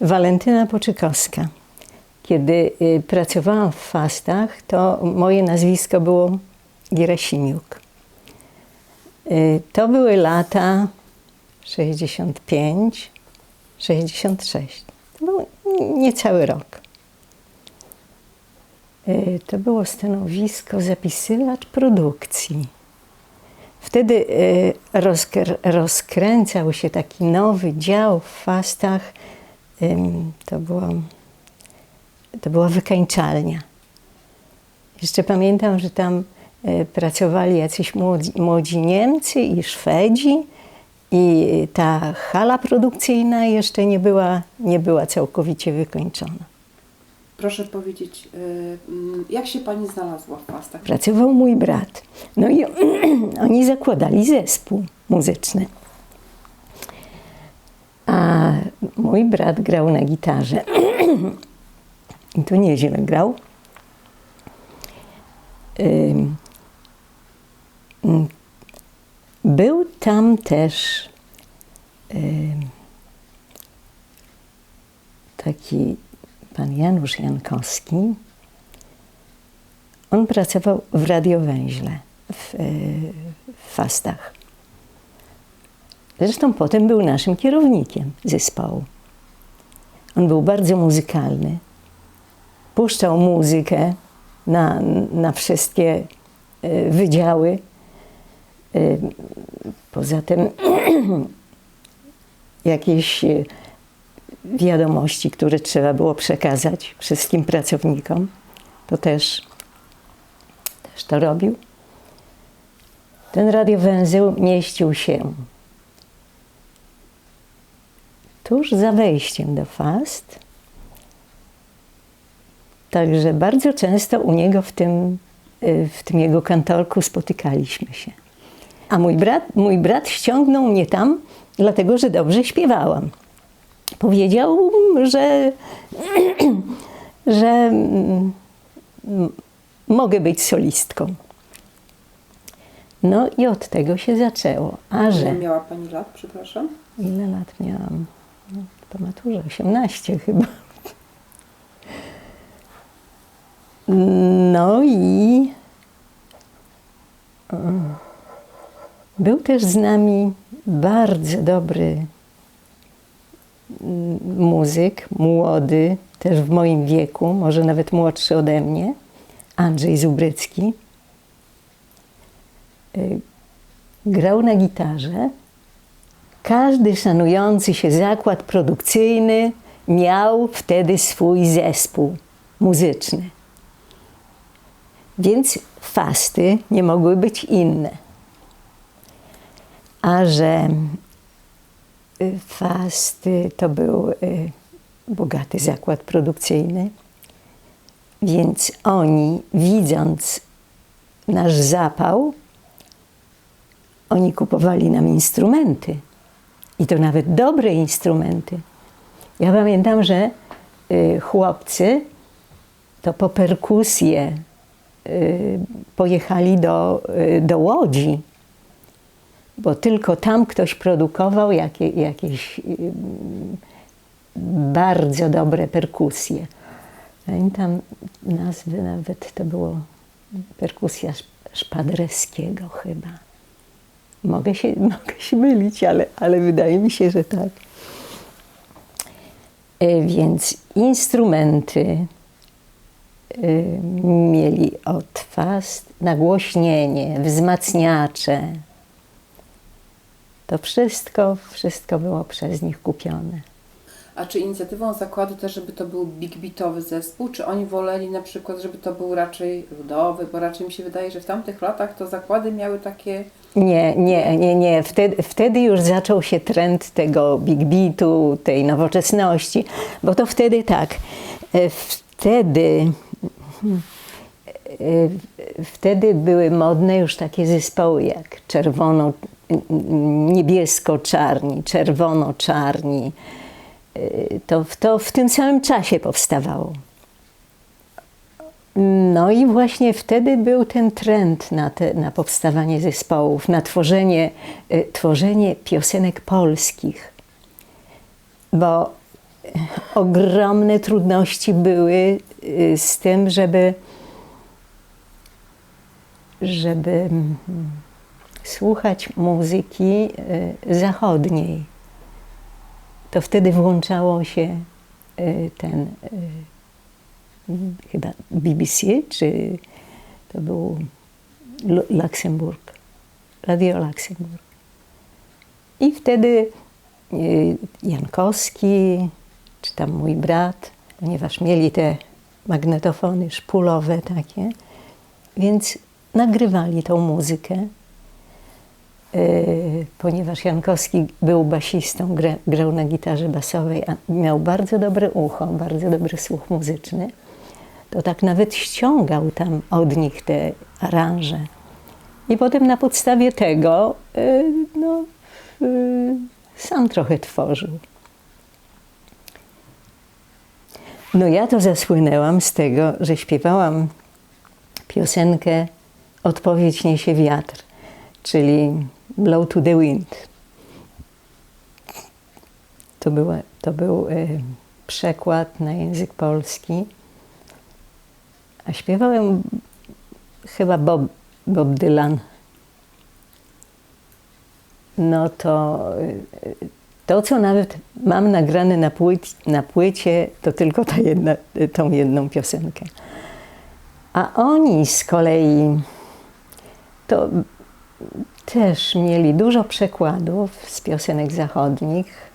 Walentyna Poczykowska. Kiedy y, pracowałam w Fastach, to moje nazwisko było Gerasimiuk. Y, To były lata 65, 66. To był niecały rok. Y, To było stanowisko zapisywacz produkcji. Wtedy rozkr- rozkręcał się taki nowy dział w Fastach. To, było, to była wykańczalnia. Jeszcze pamiętam, że tam y, pracowali jacyś młodzi, młodzi Niemcy i Szwedzi i ta hala produkcyjna jeszcze nie była, nie była całkowicie wykończona. Proszę powiedzieć, y, mm, jak się Pani znalazła w Fastach? pracował mój brat. No i oni zakładali zespół muzyczny. A mój brat grał na gitarze. I tu nieźle grał. Mm, Był tam też taki pan Janusz Jankowski, on pracował w radiowęźle w, e, w Fastach. Zresztą potem był naszym kierownikiem zespołu. On był bardzo muzykalny. Puszczał muzykę na, na wszystkie e, wydziały. E, Poza tym jakieś e, wiadomości, które trzeba było przekazać wszystkim pracownikom, to też też to robił. Ten radiowęzeł mieścił się tuż za wejściem do Fast. Także bardzo często u niego w tym, y, w tym jego kantorku spotykaliśmy się. A mój brat, mój brat ściągnął mnie tam, dlatego że dobrze śpiewałam. Powiedział, że, że mm, mogę być solistką. No i od tego się zaczęło. A że Ile miała Pani lat, przepraszam? ile lat miałam? Po maturze 18 chyba. No i był też z nami bardzo dobry mm, muzyk, młody, też w moim wieku, może nawet młodszy ode mnie, Andrzej Zubrycki. Y, Grał na gitarze. Każdy szanujący się zakład produkcyjny miał wtedy swój zespół muzyczny. Więc fasty nie mogły być inne. A że y, fasty to był y, bogaty zakład produkcyjny, więc oni, widząc nasz zapał, oni kupowali nam instrumenty. I to nawet dobre instrumenty. Ja pamiętam, że y, chłopcy to po perkusję y, pojechali do, y, do Łodzi, bo tylko tam ktoś produkował jakie, jakieś bardzo dobre perkusje. Pamiętam nazwy nawet, to było perkusja Szp- Szpadreskiego chyba. Mogę się, mogę się mylić, ale, ale wydaje mi się, że tak. E, Więc instrumenty e, mieli od fast, nagłośnienie, wzmacniacze. To wszystko, wszystko było przez nich kupione. A czy inicjatywą zakładu też, żeby to był big beatowy zespół, czy oni woleli na przykład, żeby to był raczej ludowy, bo raczej mi się wydaje, że w tamtych latach to zakłady miały takie Nie, nie, nie, nie. Wtedy, wtedy już zaczął się trend tego big beatu, tej nowoczesności, bo to wtedy tak, e, wtedy, e, wtedy były modne już takie zespoły jak czerwono, niebiesko-czarni, czerwono-czarni. E, To, to w tym samym czasie powstawało. No i właśnie wtedy był ten trend na, te, na powstawanie zespołów, na tworzenie, y, tworzenie piosenek polskich. Bo y, ogromne trudności były y, z tym, żeby, żeby mm, słuchać muzyki zachodniej. To wtedy włączało się ten chyba BBC, czy to był Lu- Luksemburg, Radio Luksemburg. I wtedy y, Jankowski, czy tam mój brat, ponieważ mieli te magnetofony szpulowe takie, więc nagrywali tą muzykę. Y, Ponieważ Jankowski był basistą, gra, grał na gitarze basowej, miał bardzo dobre ucho, bardzo dobry słuch muzyczny, to tak nawet ściągał tam od nich te aranże. I potem na podstawie tego y, no, y, sam trochę tworzył. No ja to zasłynęłam z tego, że śpiewałam piosenkę Odpowiedź niesie wiatr, czyli Blow to the Wind. To, była, to był y, przekład na język polski. A śpiewałem chyba Bob, Bob Dylan. No to y, to, co nawet mam nagrane na, płyt, na płycie, to tylko ta jedna, tą jedną piosenkę. A oni z kolei to też mieli dużo przekładów z piosenek zachodnich.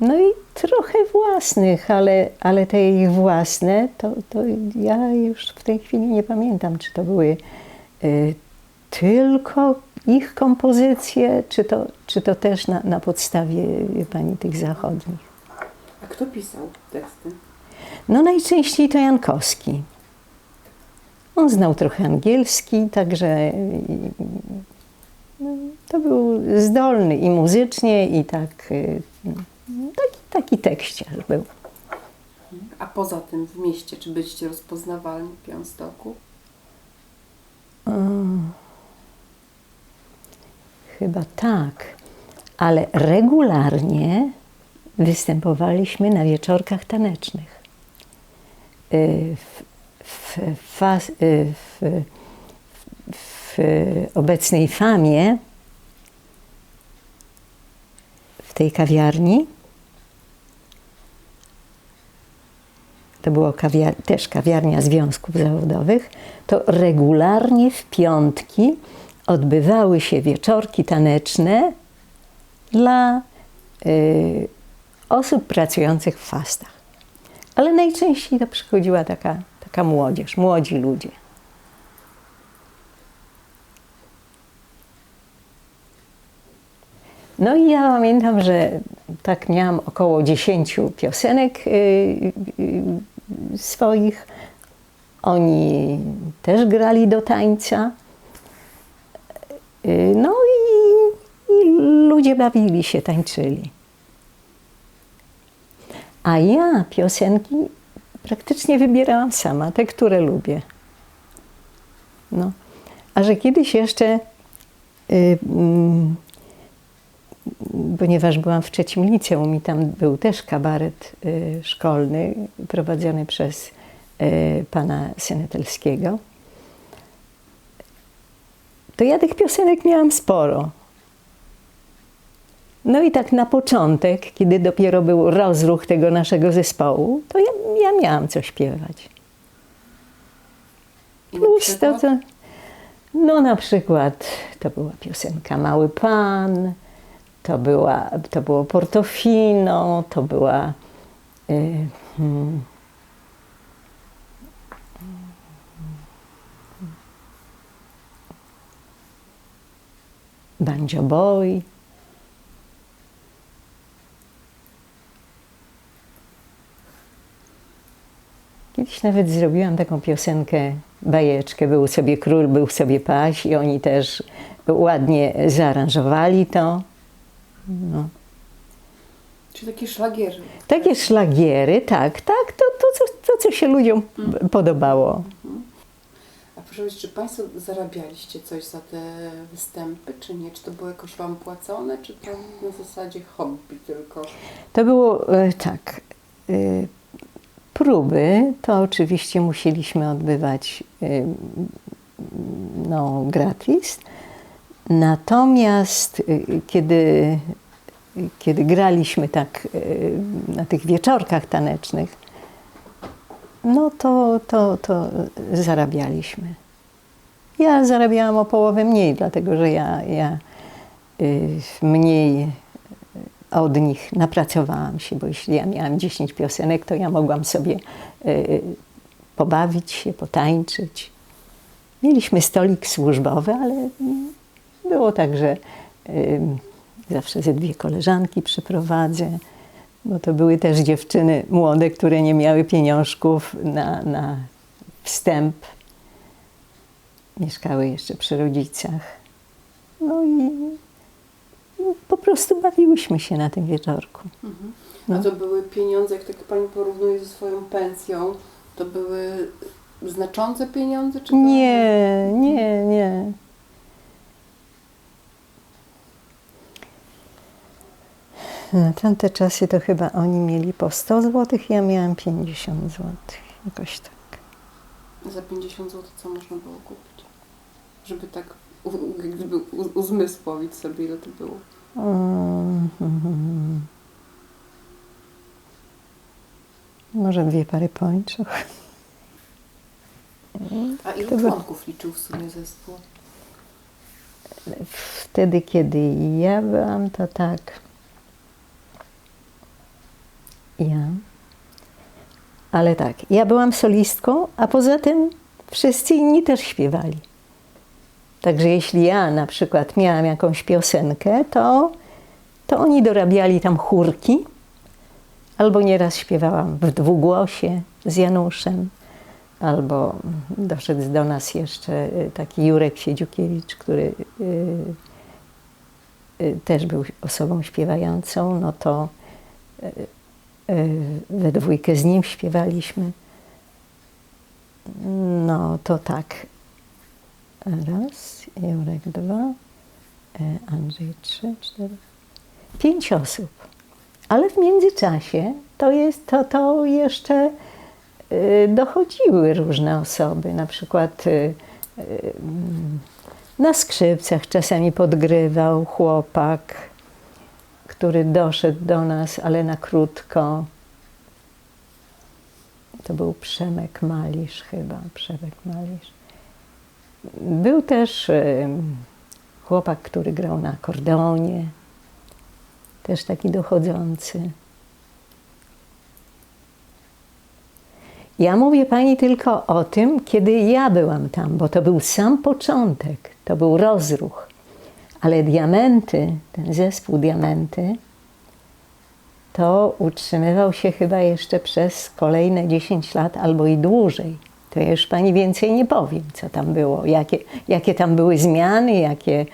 No i trochę własnych, ale, ale te ich własne, to, to ja już w tej chwili nie pamiętam, czy to były y, tylko ich kompozycje, czy to, czy to też na, na podstawie wie pani tych zachodnich. A kto pisał teksty? No najczęściej to Jankowski. On znał trochę angielski, także no, to był zdolny i muzycznie, i tak, y, taki, tekściarz był. A poza tym w mieście, czy byliście rozpoznawalni w Białymstoku? Chyba tak, ale regularnie występowaliśmy na wieczorkach tanecznych. Y, W, w, y, w, w obecnej famie, w tej kawiarni, to była kawia- też kawiarnia związków zawodowych, to regularnie w piątki odbywały się wieczorki taneczne dla y, osób pracujących w fastach. Ale najczęściej to przychodziła taka, taka młodzież, młodzi ludzie. No i ja pamiętam, że tak miałam około 10 piosenek y, y, swoich. Oni też grali do tańca. Y, No i, i ludzie bawili się, tańczyli. A ja piosenki praktycznie wybierałam sama, te, które lubię. No. A że kiedyś jeszcze, y, mm, ponieważ byłam w trzecim liceum i tam był też kabaret y, szkolny prowadzony przez y, pana Senetelskiego, to ja tych piosenek miałam sporo. No i tak na początek, kiedy dopiero był rozruch tego naszego zespołu, to ja, ja miałam co śpiewać. Plus to, co, no na przykład to była piosenka Mały Pan, to, była, to było Portofino, to była y, hmm, Banjo Boy. Kiedyś nawet zrobiłam taką piosenkę, bajeczkę, był sobie król, był sobie paź i oni też ładnie zaaranżowali to. No. Czy takie szlagiery? Takie szlagiery, tak, tak, to, to, co, to co się ludziom podobało. A Proszę powiedzieć, czy Państwo zarabialiście coś za te występy, czy nie? Czy to było jakoś Wam płacone, czy to na zasadzie hobby tylko? To było e, tak. e, Próby to oczywiście musieliśmy odbywać e, no, gratis. Natomiast kiedy, kiedy graliśmy tak e, na tych wieczorkach tanecznych, no to, to, to zarabialiśmy. Ja zarabiałam o połowę mniej, dlatego że ja, ja y, mniej od nich napracowałam się, bo jeśli ja miałam 10 piosenek, to ja mogłam sobie y, pobawić się, potańczyć. Mieliśmy stolik służbowy, ale było tak, że y, zawsze ze dwie koleżanki przyprowadzę, bo to były też dziewczyny młode, które nie miały pieniążków na, na wstęp. Mieszkały jeszcze przy rodzicach. No i no, po prostu bawiłyśmy się na tym wieczorku. A to były pieniądze, jak tak Pani porównuje ze swoją pensją, to były znaczące pieniądze? Czy Nie, nie, nie. Na tamte czasy to chyba oni mieli po 100 zł, ja miałam 50 zł. Jakoś tak. Za 50 zł co można było kupić? Żeby tak gdyby uzmysłowić sobie, ile to było. Mm, Może dwie pary pończoch. A ile To by- członków liczył w sumie zespół? Wtedy, kiedy ja byłam, to tak. Ja. Ale tak, ja byłam solistką, a poza tym wszyscy inni też śpiewali. Także jeśli ja na przykład miałam jakąś piosenkę, to, to oni dorabiali tam chórki, albo nieraz śpiewałam w dwugłosie z Januszem, albo doszedł do nas jeszcze y, taki Jurek Siedziukiewicz, który y, y, też był osobą śpiewającą, no to we dwójkę z nim śpiewaliśmy. No to tak. Raz, Jurek dwa, e, Andrzej trzy, cztery, pięć osób. Ale w międzyczasie to jest to, to jeszcze y, dochodziły różne osoby. Na przykład y, y, mm, na skrzypcach czasami podgrywał chłopak, który doszedł do nas, ale na krótko. To był Przemek Malisz chyba, Przemek Malisz. Był też y, chłopak, który grał na akordeonie, też taki dochodzący. Ja mówię pani tylko o tym, kiedy ja byłam tam, bo to był sam początek, to był rozruch. Ale diamenty, ten zespół diamenty, to utrzymywał się chyba jeszcze przez kolejne 10 lat albo i dłużej. To ja już pani więcej nie powiem, co tam było, jakie, jakie tam były zmiany, jakie,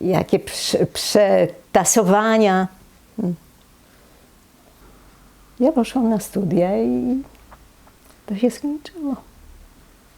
jakie prze, przetasowania. Ja poszłam na studia i to się skończyło.